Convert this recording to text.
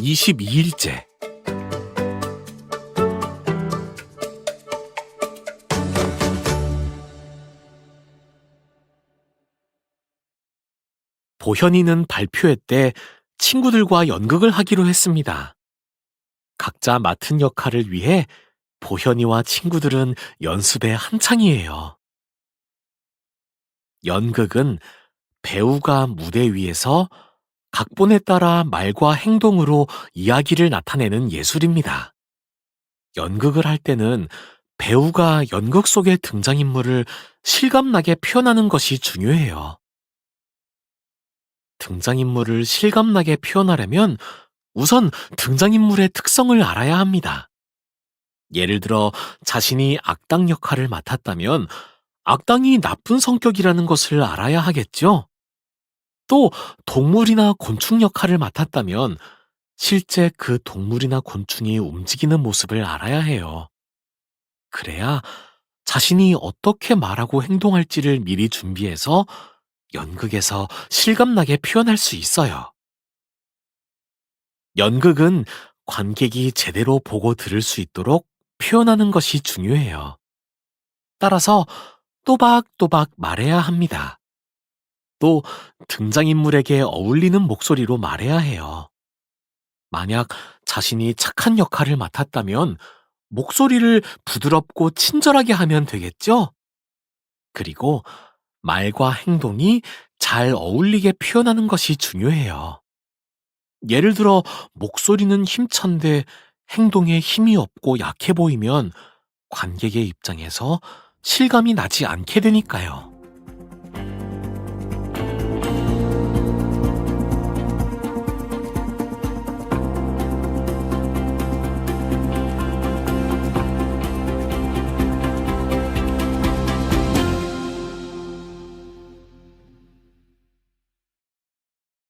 22일째. 보현이는 발표회 때 친구들과 연극을 하기로 했습니다. 각자 맡은 역할을 위해 보현이와 친구들은 연습에 한창이에요. 연극은 배우가 무대 위에서 각본에 따라 말과 행동으로 이야기를 나타내는 예술입니다. 연극을 할 때는 배우가 연극 속의 등장인물을 실감나게 표현하는 것이 중요해요. 등장인물을 실감나게 표현하려면 우선 등장인물의 특성을 알아야 합니다. 예를 들어 자신이 악당 역할을 맡았다면 악당이 나쁜 성격이라는 것을 알아야 하겠죠? 또 동물이나 곤충 역할을 맡았다면 실제 그 동물이나 곤충이 움직이는 모습을 알아야 해요. 그래야 자신이 어떻게 말하고 행동할지를 미리 준비해서 연극에서 실감나게 표현할 수 있어요. 연극은 관객이 제대로 보고 들을 수 있도록 표현하는 것이 중요해요. 따라서 또박또박 말해야 합니다. 또 등장인물에게 어울리는 목소리로 말해야 해요. 만약 자신이 착한 역할을 맡았다면 목소리를 부드럽고 친절하게 하면 되겠죠? 그리고 말과 행동이 잘 어울리게 표현하는 것이 중요해요. 예를 들어 목소리는 힘찬데 행동에 힘이 없고 약해 보이면 관객의 입장에서 실감이 나지 않게 되니까요.